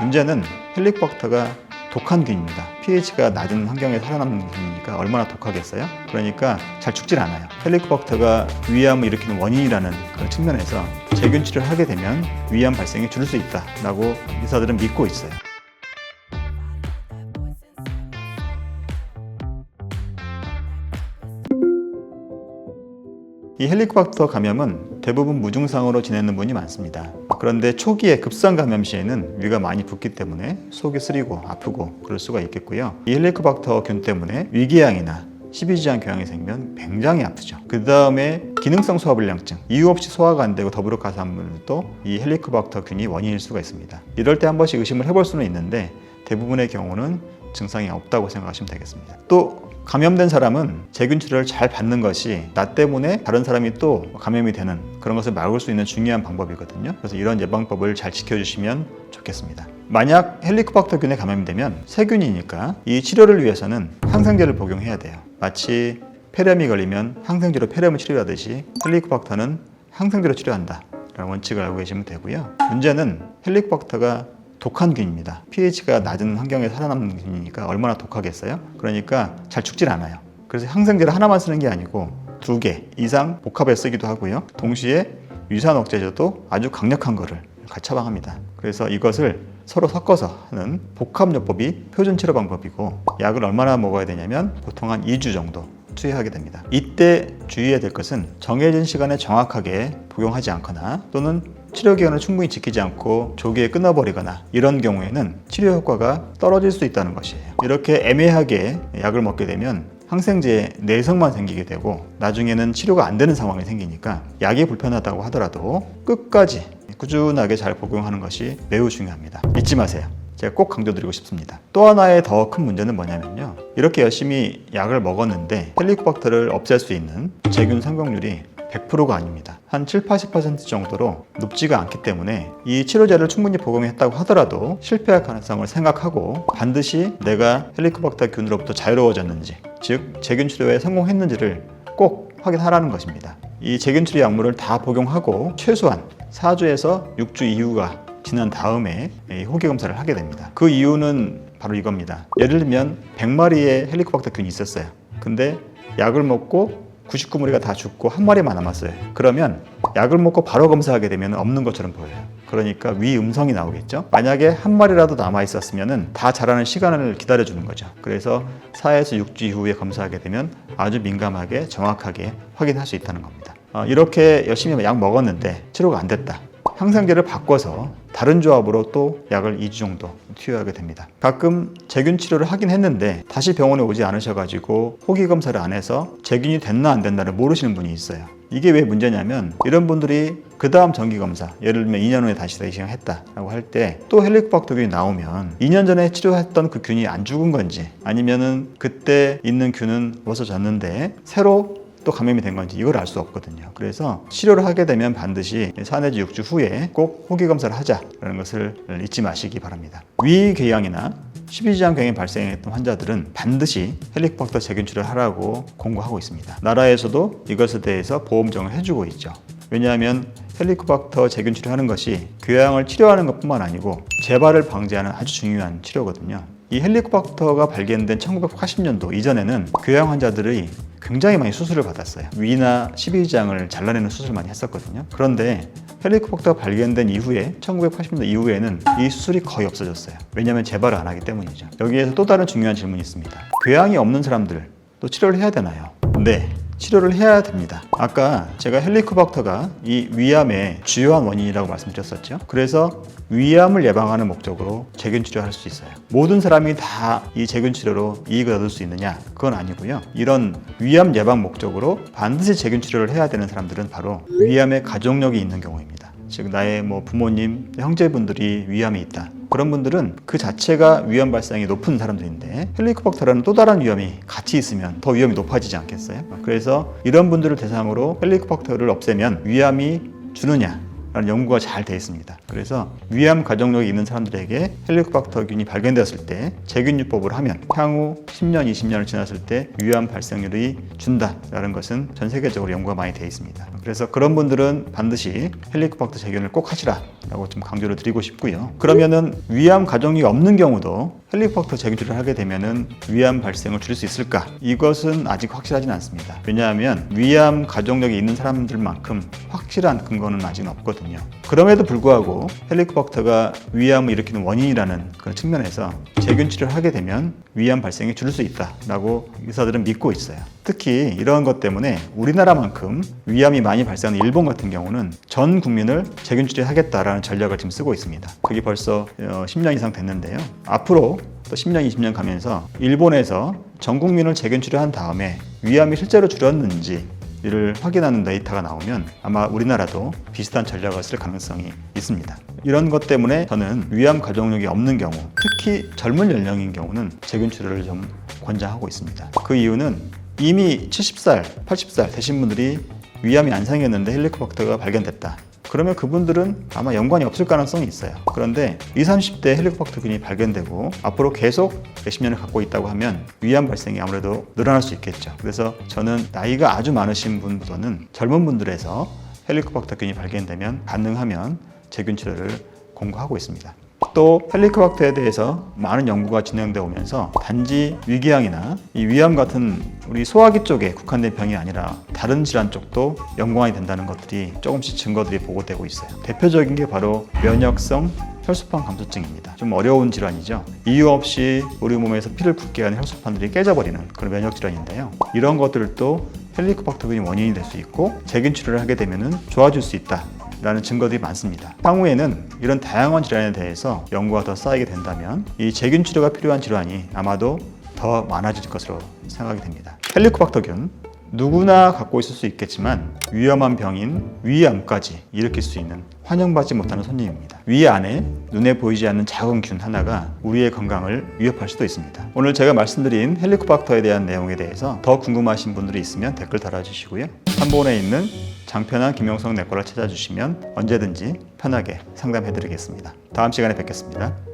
문제는 헬리코박터가 독한 균입니다. pH가 낮은 환경에 살아남는 균이니까 얼마나 독하겠어요? 그러니까 잘 죽질 않아요. 헬리코박터가 위암을 일으키는 원인이라는 그런 측면에서 제균 치료를 하게 되면 위암 발생이 줄일 수 있다라고 의사들은 믿고 있어요. 이 헬리코박터 감염은 대부분 무증상으로 지내는 분이 많습니다. 그런데 초기에 급성 감염 시에는 위가 많이 붓기 때문에 속이 쓰리고 아프고 그럴 수가 있겠고요. 이 헬리코박터 균 때문에 위궤양이나 십이지장 교양이 생기면 굉장히 아프죠. 그 다음에 기능성 소화불량증, 이유 없이 소화가 안 되고 한 분들도 이 헬리코박터 균이 원인일 수가 있습니다. 이럴 때 한 번씩 의심을 해볼 수는 있는데 대부분의 경우는 증상이 없다고 생각하시면 되겠습니다. 또 감염된 사람은 제균 치료를 잘 받는 것이 나 때문에 다른 사람이 또 감염이 되는 그런 것을 막을 수 있는 중요한 방법이거든요. 그래서 이런 예방법을 잘 지켜주시면 좋겠습니다. 만약 헬리코박터균에 감염이 되면 세균이니까 이 치료를 위해서는 항생제를 복용해야 돼요. 마치 폐렴이 걸리면 항생제로 폐렴을 치료하듯이 헬리코박터는 항생제로 치료한다. 라는 원칙을 알고 계시면 되고요. 문제는 헬리코박터가 독한 균입니다. pH가 낮은 환경에 살아남는 균이니까 얼마나 독하겠어요? 그러니까 잘 죽질 않아요. 그래서 항생제를 하나만 쓰는 게 아니고 두 개 이상 복합해 쓰기도 하고요. 동시에 유산 억제제도 아주 강력한 거를 같이 처방합니다. 그래서 이것을 서로 섞어서 하는 복합요법이 표준 치료 방법이고 약을 얼마나 먹어야 되냐면 보통 한 2주 정도 투여하게 됩니다. 이때 주의해야 될 것은 정해진 시간에 정확하게 복용하지 않거나 또는 치료 기간을 충분히 지키지 않고 조기에 끊어버리거나 이런 경우에는 치료 효과가 떨어질 수 있다는 것이에요. 이렇게 애매하게 약을 먹게 되면 항생제에 내성만 생기게 되고 나중에는 치료가 안 되는 상황이 생기니까 약이 불편하다고 하더라도 끝까지 꾸준하게 잘 복용하는 것이 매우 중요합니다. 잊지 마세요. 제가 꼭 강조드리고 싶습니다. 또 하나의 더 큰 문제는 뭐냐면요. 이렇게 열심히 약을 먹었는데 헬리코박터를 없앨 수 있는 제균 성공률이 100%가 아닙니다. 한 7, 80% 정도로 높지가 않기 때문에 이 치료제를 충분히 복용했다고 하더라도 실패할 가능성을 생각하고 반드시 내가 헬리코박터 균으로부터 자유로워졌는지, 즉 제균 치료에 성공했는지를 꼭 확인하라는 것입니다. 이 제균 치료 약물을 다 복용하고 최소한 4주에서 6주 이후가 지난 다음에 이 호기 검사를 하게 됩니다. 그 이유는 바로 이겁니다. 예를 들면 100마리의 헬리코박터 균이 있었어요. 근데 약을 먹고 99마리가 다 죽고 한 마리만 남았어요. 그러면 약을 먹고 바로 검사하게 되면 없는 것처럼 보여요. 그러니까 위 음성이 나오겠죠. 만약에 한 마리라도 남아 있었으면 다 자라는 시간을 기다려 주는 거죠. 그래서 4에서 6주 이후에 검사하게 되면 아주 민감하게 정확하게 확인할 수 있다는 겁니다. 어, 이렇게 열심히 약 먹었는데 치료가 안 됐다. 항생제를 바꿔서 다른 조합으로 또 약을 2주 정도 투여하게 됩니다. 가끔 제균 치료를 하긴 했는데 다시 병원에 오지 않으셔가지고 호기 검사를 안 해서 제균이 됐나 안 됐나를 모르시는 분이 있어요. 이게 왜 문제냐면 이런 분들이 그 다음 정기 검사 예를 들면 2년 후에 다시 대시했다 라고 할 때 또 헬리코박터균이 나오면 2년 전에 치료했던 그 균이 안 죽은 건지 아니면은 그때 있는 균은 없어졌는데 새로 또 감염이 된 건지 이걸 알 수 없거든요. 그래서 치료를 하게 되면 반드시 4 내지 6주 후에 꼭 호기 검사를 하자라는 것을 잊지 마시기 바랍니다. 위궤양이나 십이지장 경이 발생했던 환자들은 반드시 헬리코박터 제균 치료를 하라고 공고하고 있습니다. 나라에서도 이것에 대해서 보험정을 해주고 있죠. 왜냐하면 헬리코박터 제균 치료 하는 것이 궤양을 치료하는 것뿐만 아니고 재발을 방지하는 아주 중요한 치료거든요. 이 헬리코박터가 발견된 1980년도 이전에는 궤양 환자들이 굉장히 많이 수술을 받았어요. 위나 십이지장을 잘라내는 수술을 많이 했었거든요. 그런데 헬리코박터가 발견된 이후에 1980년대 이후에는 이 수술이 거의 없어졌어요. 왜냐하면 재발을 안 하기 때문이죠. 여기에서 또 다른 중요한 질문이 있습니다. 궤양이 없는 사람들 또 치료를 해야 되나요? 네. 치료를 해야 됩니다. 아까 제가 헬리코박터가 이 위암의 주요한 원인이라고 말씀드렸었죠. 그래서 위암을 예방하는 목적으로 제균 치료할 수 있어요. 모든 사람이 다이 제균 치료로 이익을 얻을 수 있느냐? 그건 아니고요. 이런 위암 예방 목적으로 반드시 제균 치료를 해야 되는 사람들은 바로 위암의 가족력이 있는 경우입니다. 즉 나의 뭐 부모님, 형제분들이 위암이 있다. 그런 분들은 그 자체가 위험 발생이 높은 사람들인데 헬리코박터라는 또 다른 위험이 같이 있으면 더 위험이 높아지지 않겠어요? 그래서 이런 분들을 대상으로 헬리코박터를 없애면 위암이 주느냐 라는 연구가 잘 돼 있습니다. 그래서 위암 가족력이 있는 사람들에게 헬리코박터균이 발견되었을 때 세균요법을 하면 향후 10년, 20년을 지났을 때 위암 발생률이 준다라는 것은 전 세계적으로 연구가 많이 돼 있습니다. 그래서 그런 분들은 반드시 헬리코박터 세균을 꼭 하시라라고 좀 강조를 드리고 싶고요. 그러면은 위암 가족력이 없는 경우도 헬리코박터 세균치료를 하게 되면은 위암 발생을 줄일 수 있을까? 이것은 아직 확실하진 않습니다. 왜냐하면 위암 가족력이 있는 사람들만큼 확실한 근거는 아직 없거든요. 그럼에도 불구하고 헬리코박터가 위암을 일으키는 원인이라는 그런 측면에서 세균 치료를 하게 되면 위암 발생이 줄일 수 있다라고 의사들은 믿고 있어요. 특히 이러한 것 때문에 우리나라만큼 위암이 많이 발생하는 일본 같은 경우는 전 국민을 세균 치료하겠다라는 전략을 지금 쓰고 있습니다. 그게 벌써 어, 10년 이상 됐는데요. 앞으로 또 10년, 20년 가면서 일본에서 전 국민을 세균 치료한 다음에 위암이 실제로 줄었는지 이를 확인하는 데이터가 나오면 아마 우리나라도 비슷한 전략을 쓸 가능성이 있습니다. 이런 것 때문에 저는 위암 가족력이 없는 경우, 특히 젊은 연령인 경우는 세균 치료를 좀 권장하고 있습니다. 그 이유는 이미 70살, 80살 되신 분들이 위암이 안 생겼는데 헬리코박터가 발견됐다. 그러면 그분들은 아마 연관이 없을 가능성이 있어요. 그런데 20, 30대 헬리코박터 균이 발견되고 앞으로 계속 몇십 년을 갖고 있다고 하면 위암 발생이 아무래도 늘어날 수 있겠죠. 그래서 저는 나이가 아주 많으신 분보다는 젊은 분들에서 헬리코박터 균이 발견되면 가능하면 제균 치료를 공고하고 있습니다. 또 헬리코박터에 대해서 많은 연구가 진행되어 오면서 단지 위궤양이나 이 위암 같은 우리 소화기 쪽에 국한된 병이 아니라 다른 질환 쪽도 연관이 된다는 것들이 조금씩 증거들이 보고되고 있어요. 대표적인 게 바로 면역성 혈소판 감소증입니다. 좀 어려운 질환이죠. 이유 없이 우리 몸에서 피를 붓게 하는 혈소판들이 깨져버리는 그런 면역 질환인데요. 이런 것들도 헬리코박터균이 원인이 될 수 있고 재균 치료를 하게 되면은 좋아질 수 있다. 라는 증거들이 많습니다. 향후에는 이런 다양한 질환에 대해서 연구가 더 쌓이게 된다면 이 재균 치료가 필요한 질환이 아마도 더 많아질 것으로 생각이 됩니다. 헬리코박터균 누구나 갖고 있을 수 있겠지만 위험한 병인 위암까지 일으킬 수 있는 환영받지 못하는 손님입니다. 위 안에 눈에 보이지 않는 작은 균 하나가 우리의 건강을 위협할 수도 있습니다. 오늘 제가 말씀드린 헬리코박터에 대한 내용에 대해서 더 궁금하신 분들이 있으면 댓글 달아주시고요. 한본에 있는 장편한 김용성 내과를 찾아주시면 언제든지 편하게 상담해드리겠습니다. 다음 시간에 뵙겠습니다.